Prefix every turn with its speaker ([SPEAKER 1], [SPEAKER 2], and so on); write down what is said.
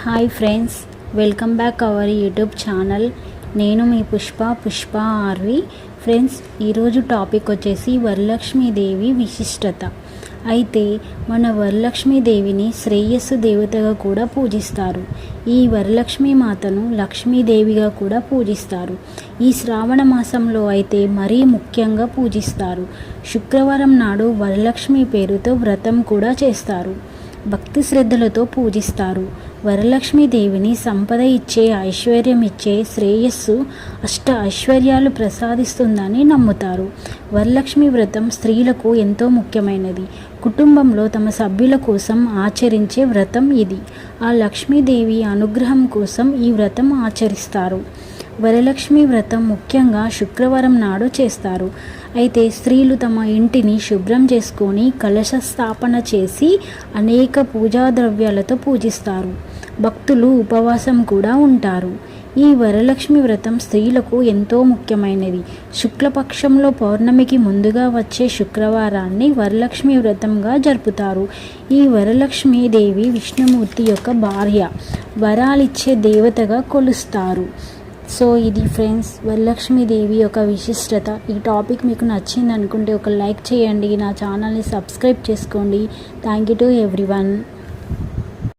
[SPEAKER 1] Hi friends welcome back our YouTube channel. నేను మీ Pushpa Pushpa R V. Friends ఈరోజు topic వచ్చేసి వరలక్ష్మీదేవి విశిష్టత. అయితే మన వరలక్ష్మీదేవిని శ్రేయస్సు దేవతగా కూడా పూజిస్తారు. ఈ వరలక్ష్మీ మాతను లక్ష్మీదేవిగా కూడా పూజిస్తారు. ఈ శ్రావణ మాసంలో అయితే మరీ ముఖ్యంగా పూజిస్తారు. శుక్రవారం నాడు వరలక్ష్మి పేరుతో వ్రతం కూడా చేస్తారు. భక్తి శ్రద్ధలతో పూజిస్తారు. వరలక్ష్మీదేవిని సంపద ఇచ్చే ఐశ్వర్యం ఇచ్చే శ్రేయస్సు అష్ట ఐశ్వర్యాలు ప్రసాదిస్తుందని నమ్ముతారు. వరలక్ష్మి వ్రతం స్త్రీలకు ఎంతో ముఖ్యమైనది. కుటుంబంలో తమ సభ్యుల కోసం ఆచరించే వ్రతం ఇది. ఆ లక్ష్మీదేవి అనుగ్రహం కోసం ఈ వ్రతం ఆచరిస్తారు. వరలక్ష్మి వ్రతం ముఖ్యంగా శుక్రవారం నాడు చేస్తారు. అయితే స్త్రీలు తమ ఇంటిని శుభ్రం చేసుకొని కలశ స్థాపన చేసి అనేక పూజా ద్రవ్యాలతో పూజిస్తారు. భక్తులు ఉపవాసం కూడా ఉంటారు. ఈ వరలక్ష్మి వ్రతం స్త్రీలకు ఎంతో ముఖ్యమైనది. శుక్లపక్షంలో పౌర్ణమికి ముందుగా వచ్చే శుక్రవారాన్ని వరలక్ష్మి వ్రతంగా జరుపుతారు. ఈ వరలక్ష్మి దేవి విష్ణుమూర్తి యొక్క భార్య. వరాలిచ్చే దేవతగా కొలుస్తారు. సో ఇది ఫ్రెండ్స్ వరలక్ష్మీదేవి యొక్క విశిష్టత. ఈ టాపిక్ మీకు నచ్చింది అనుకుంటే ఒక లైక్ చేయండి నా ఛానల్ని సబ్స్క్రైబ్ చేసుకోండి. Thank you to everyone.